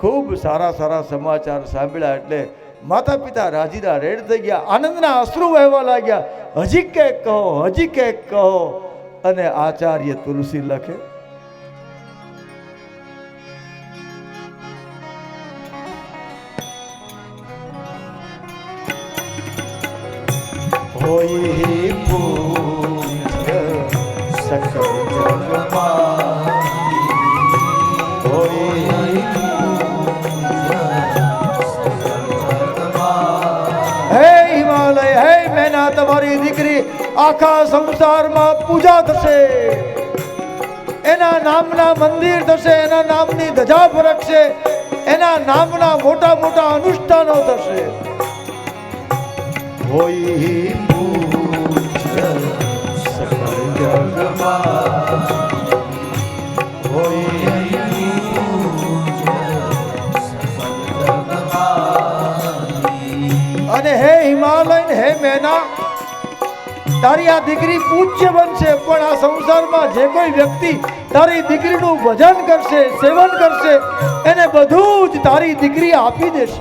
ખૂબ સારા સારા સમાચાર સાંભળ્યા એટલે માતા પિતા રાજીના રેડ થઈ ગયા, આનંદના અશ્રુ વહેવા લાગ્યા, હજી કંઈક કહો, હજી કંઈક કહો. અને આચાર્ય તુલસી લખે હોય સકલ જગમાં આખા સંસારમાં પૂજા થશે. એના નામના મંદિર થશે, એના નામની ધજા ફરકશે, એના નામના મોટા મોટા અનુષ્ઠાનો થશે. હોય જગમાં તારી આ દીકરી પૂજ્ય બનશે, પણ આ સંસારમાં જે કોઈ વ્યક્તિ તારી દીકરીનું ભજન કરશે, સેવન કરશે, એને બધું જ તારી દીકરી આપી દેશે.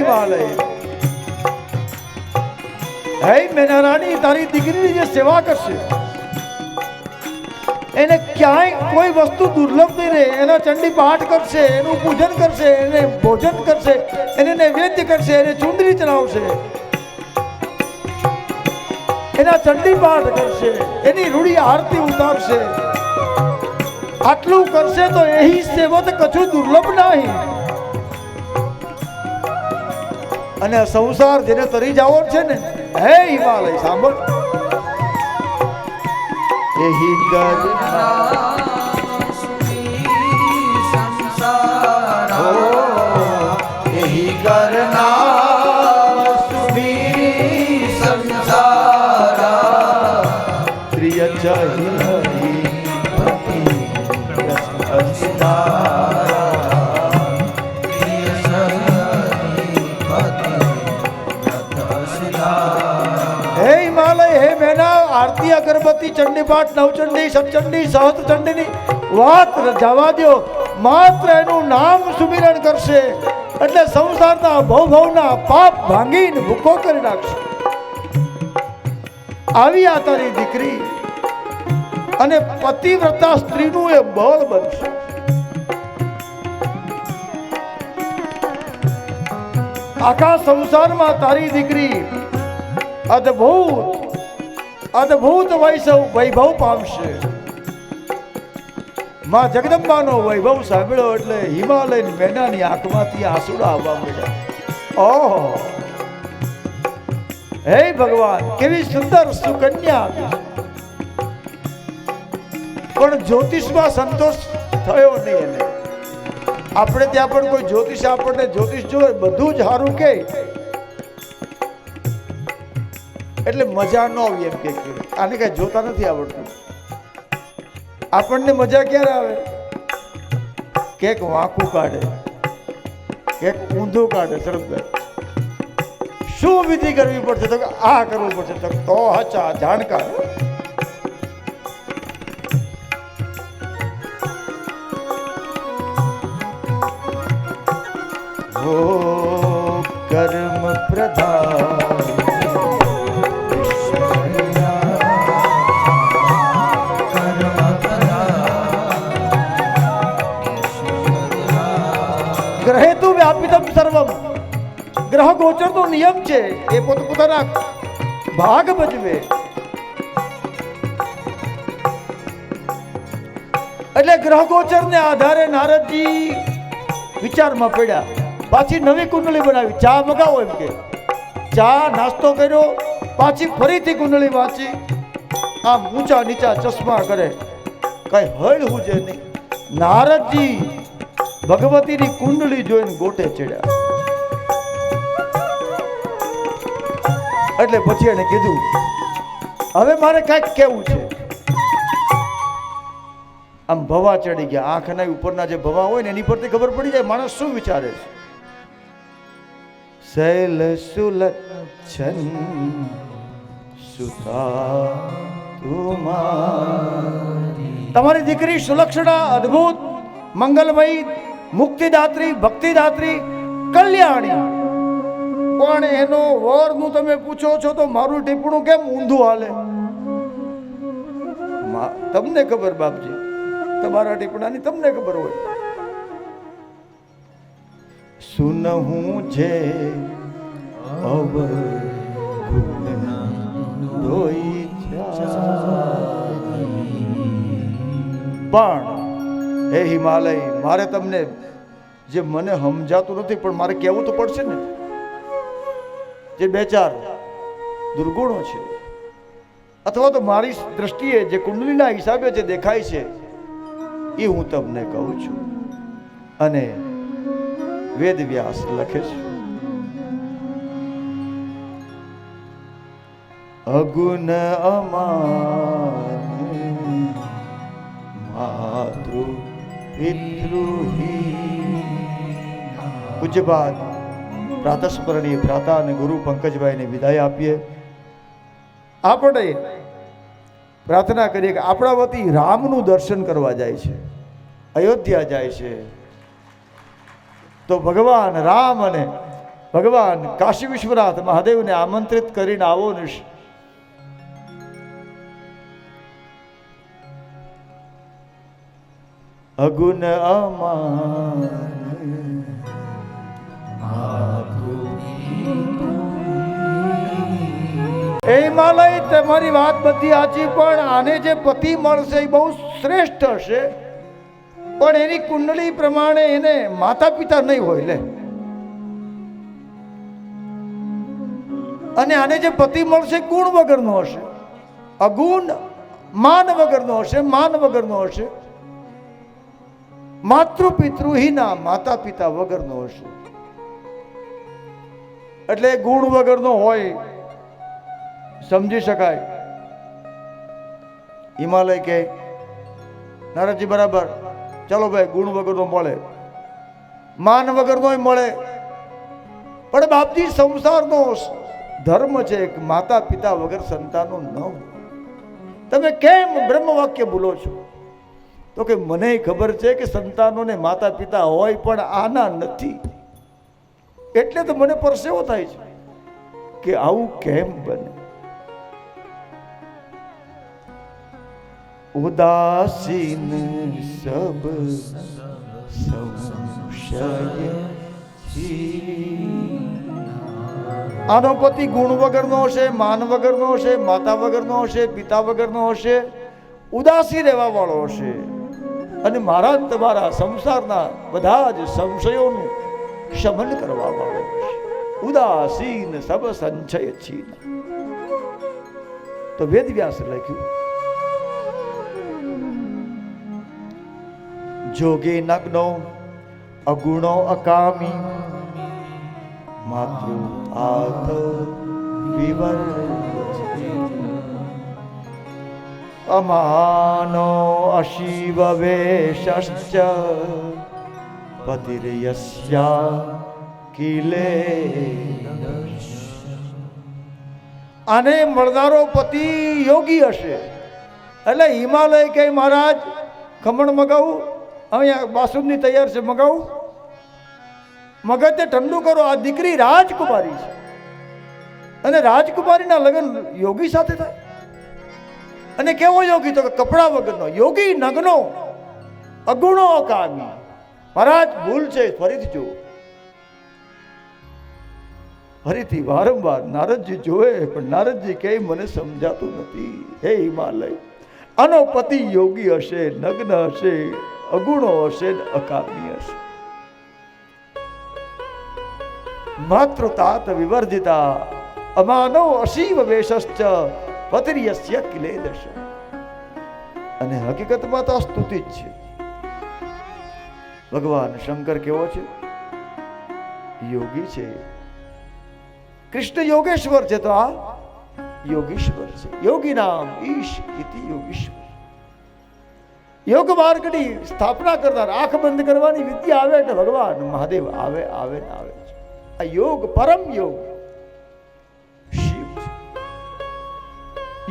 હે હિમાલય હે મેના તારી દીકરીની જે સેવા કરશે, એને ક્યાંય કોઈ વસ્તુ દુર્લભ નહીં રહે. એના ચંડી પાઠ કરશે, એનું પૂજન કરશે, એને ભોજન કરશે, એને નૈવેદ્ય કરશે, એને ચુંદડી ચલાવશે એના ચંડી પાઠ કરશે, એની રૂડી આરતી ઉતારશે. આટલું કરશે તો એ સેવત કશું દુર્લભ નહીં. અને સંસાર જેને તરી જાવો છે ને હે હિમાલય સાંભળ. એહી કર એહી અગરબત્તી ચંડીપાઠ નવચંડી સચંડી સહસ્ત્રચંડીની વાત જવા દો માત્ર એનું નામ સુમિરણ કરશે. એટલે સંસારના ભવ ભવના પાપ ભાંગીને ભૂખો કરી નાખશે. આવી આ તારી દીકરી અને પતિવ્રતા સ્ત્રીનું એ બળ બનશે. આખા સંસારમાં તારી દીકરી અદ્ભુત અદ્ભુત વૈસવ વૈભવ પામશે. માં જગદંબાનો વૈભવ સાંભળ્યો એટલે હિમાલય મેનાની આંખમાંથી આંસુડા આવવા મળ્યા ઓહો. હે ભગવાન, કેવી સુંદર સુકન્યા પણ જ્યોતિષમાં સંતોષ થયો નહીં એને. આપણે ત્યાં પણ કોઈ જ્યોતિષ આપણને જ્યોતિષ જોવે, બધું જ સારું કે એટલે મજા ન આવી એમ કે. આને કઈ જોતા નથી આવડતું. આપણને મજા ક્યારે આવે? કેક વાંકું કાઢે. કેક ઊંધું કાઢે તરત શું વિધિ કરવી પડશે? તો આ કરવું પડશે. તો હચા જાણકાર. કર્મ પ્રધાન. સર્વમ. ગ્રહ ગોચર નો નિયમ છે, એ પોતપોતાના ભાગ ભજવે. એટલે ગ્રહ ગોચર ને આધારે નારદજી વિચારમાં પડ્યા. પાછી નવી કુંડળી બનાવી. ચા મગાવો એમ કે. ચા નાસ્તો કર્યો, પાછી ફરીથી કુંડળી વાંચી. આમ ઊંચા નીચા ચશ્મા કરે. કઈ હળ હુજે નહીં. નારદજી ભગવતીની કુંડળી જોઈને ગોટે ચડ્યા. એટલે પછી એને કીધું, હવે મારે કાંઈક કેવું છે. આમ ભવા ચડી ગયા. આંખના ઉપરના જે ભવા હોય ને એની પરથી ખબર પડી જાય માણસ શું વિચારે છે. શૈલ છન સુતા તમારી દીકરી સુલક્ષણા અદ્ભુત, મંગલમયી મુક્તિદાત્રી, ભક્તિદાત્રી, કલ્યાણી. પણ એનો વરનું તમે પૂછો છો તો મારું ટીપણું કેમ ઊંધું હાલે? તમને ખબર બાપજી, તમારા ટીપણાની તમને ખબર હોય. સુનહું જે અવ ધોઈ પણ હે હિમાલય, મારે તમને જે મને સમજાતું નથી, પણ મારે કહેવું તો પડશે ને. જે બે ચાર દુર્ગુણો છે, અથવા તો મારી દ્રષ્ટિએ જે કુંડલીના હિસાબે જે દેખાય છે, એ હું તમને કહું છું. અને વેદ વ્યાસ લખે છે, અગુણ અમાન પિતૃહી પૂજ્યપાદ પ્રાતસ્મરણીય ભ્રાતા અને ગુરુ પંકજભાઈને વિદાય આપીએ આપણે પ્રાર્થના કરીએ કે આપણા વતી રામનું દર્શન કરવા જાય છે અયોધ્યા જાય છે તો ભગવાન રામ અને ભગવાન કાશી વિશ્વનાથ મહાદેવને આમંત્રિત કરીને આવો ને અગુણ અમાન એ હિમાલય તમારી વાત બધી સાચી, પણ આને જે પતિ મળશે એ બહુ શ્રેષ્ઠ હશે. પણ એની કુંડળી પ્રમાણે એને માતા પિતા નહીં હોય, લે. અને આને જે પતિ મળશે ગુણ વગરનો હશે. અગુણ, માન વગરનો હશે, માન વગરનો હશે. માતૃ પિતૃહીના માતા પિતા વગરનો હશે. એટલે ગુણ વગરનો હોય, સમજી શકાય. હિમાલય કે નારદજી બરાબર. ચાલો ભાઈ, ગુણ વગરનો મળે. માન વગરનો મળે. પણ બાપજી, સંસારનો ધર્મ છે માતા પિતા વગર સંતાનો ન તમે કેમ બ્રહ્મ વાક્ય ભૂલો છો? તો કે મને ખબર છે કે સંતાનોને માતા પિતા હોય પણ આના નથી. એટલે તો મને પરસેવો થાય છે કે આવું કેમ બને? ઉદાસીન સબ આનો પતિ ગુણ વગરનો હશે, માન વગરનો હશે, માતા વગરનો હશે, પિતા વગરનો હશે, ઉદાસી રહેવા વાળો હશે. અને મારા તમારા સંસારના બધા જ સંશયોનું શમન કરવા આવે છે. ઉદાસીન સબ સંશય છીન. તો વેદ વ્યાસ લખ્યું, જોગે નગ્નો અગુણો અકામી, માતૃ આત વિવર અમાનો અશિવ વેશશ્ચ પતિર્યસ્યા કિલે આને મળનારો પતિ યોગી હશે એટલે હિમાલય કે મહારાજ ખમણ મગાવું અહીંયા બાસુંદી તૈયાર છે મગાવું મગજને ઠંડુ કરો આ દીકરી રાજકુમારી છે અને રાજકુમારીના લગ્ન યોગી સાથે થાય અને કેવો યોગી તો કપડા વગરનો? યોગી, નગ્નો, અગુણો કામી. મહારાજ, ભૂલ છે, ફરીથી જુઓ. ફરીથી વારંવાર નારદજી જોવે પણ નારદજી કે મને સમજાતું નથી. હે હિમાલય, આનો પતિ યોગી હશે, નગ્ન હશે, અગુણો હશે ને અકામી હશે. માતૃતાત વિવર્જિતા અમાનો અશીવ વેશશ્ચ પતિર્યસ્ય કિલેદશ અને હકીકતમાં તો સ્તુતિ જ છે. ભગવાન શંકર કેવો છે? યોગી છે. કૃષ્ણ યોગેશ્વર છે તો આ યોગીશ્વર છે. યોગી નામ ઈશ ઇતિ યોગીશ્વર. યોગ માર્ગની સ્થાપના કરનાર આંખ બંધ કરવાની વિદ્યા આવે એટલે ભગવાન મહાદેવ આવે આવે ને આવે છે. આ યોગ પરમ યોગ.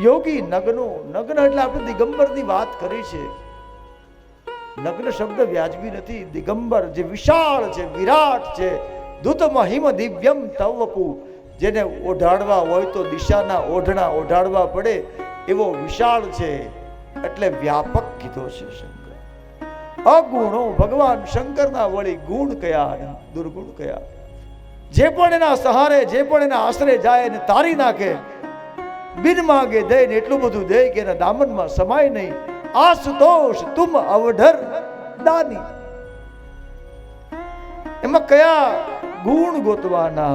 યોગી નગ્નો, નગ્ન એટલે આપણે દિગંબરની વાત કરી છે નગ્ન શબ્દ વ્યાજબી નથી. દિગંબર જે વિશાળ છે, વિરાટ છે દૂત મહિમ દિવ્યમ તવપુ જેને ઓઢાડવા હોય તો દિશાના ઓઢણા ઓઢાડવા પડે એવો વિશાળ છે. એટલે વ્યાપક કીધો છે શંકર. અગુણો ભગવાન શંકરના વળી ગુણ કયા દુર્ગુણ કયા? જે પણ એના સહારે, જે પણ એના આશરે જાય એને તારી નાખે બિન માગે દે ને એટલું બધું દે કે એના દામનમાં સમાય નહીં. આશુતોષ તુમ અવઢર દાની. એમાં કયા ગુણ ગોતવાના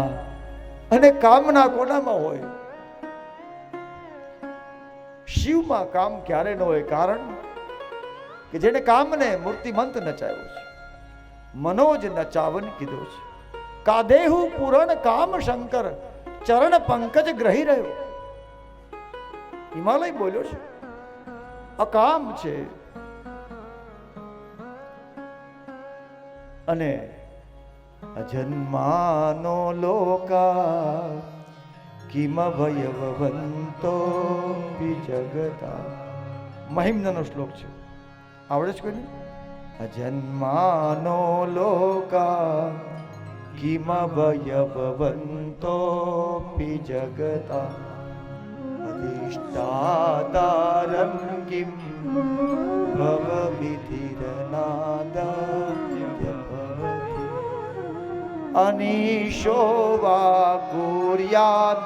અને કામના કોનામાં હોય? શિવમાં કામ ક્યારે ન હોય? કારણ કે જેને કામને મૂર્તિમંત નચાવ્યો છે. મનોજ નચાવન કીધો છે. કાદેહુ પુરણ કામ શંકર ચરણ પંકજ ગ્રહી રહ્યો. હિમાલય બોલ્યો છે અકામ છે. અને અજન્માનો લોકા કિમ ભયવંતો જગતા. મહિમ્નનો શ્લોક છે. આવડે છે કોઈને? અજન્માનો લોકા કિમ ભયવંતો જગતા. ભવતિ અનીશો વા કુર્યાત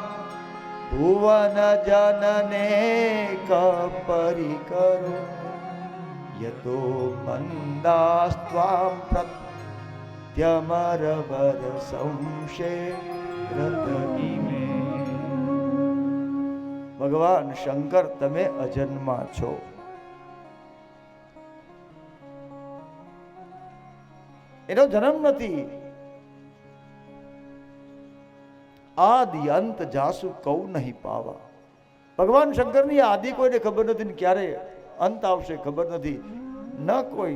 ભુવન જનને કપરિકરો યતો મંદાસ્ત્વામ પ્રત્યમરવર સંશે રતનીમે ભગવાન શંકર, તમે અજન્મા છો. એનો જન્મ નથી. આદિ અંત જાસુ કૌ નહીં પાવા. ભગવાન શંકરની આદિ કોઈને ખબર નથી ક્યારે અંત આવશે ખબર નથી. ન કોઈ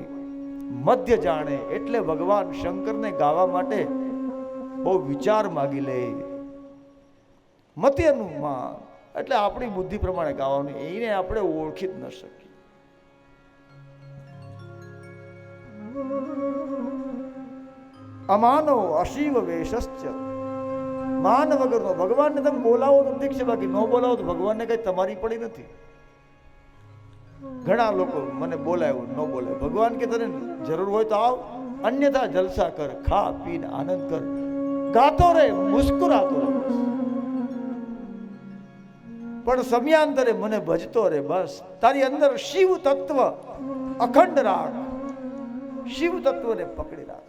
મધ્ય જાણે એટલે ભગવાન શંકરને ગાવા માટે બહુ વિચાર માગી લે. મધ્યનું માં એટલે આપણી બુદ્ધિ પ્રમાણે ગાવાનું એને આપણે ઓળખી જ ન શકીએ. અમાનો અશિવ વેશશ્ચ માન વગરનો ભગવાનને તમે બોલાવો તો ઠીક છે, બાકી ન બોલાવો તો ભગવાનને કઈ તમારી પડી નથી. ઘણા લોકો મને બોલાવ્યું ન બોલાય. ભગવાન કે તને જરૂર હોય તો આવ. અન્યથા જલસા કર, ખા, પીને આનંદ કર. ગાતો રહે, મુસ્કુરાતો રહે. પણ સમયાંતરે મને ભજતો રહે બસ. તારી અંદર શિવ તત્વ અખંડ રાખ શિવ તત્વને પકડી રાખ.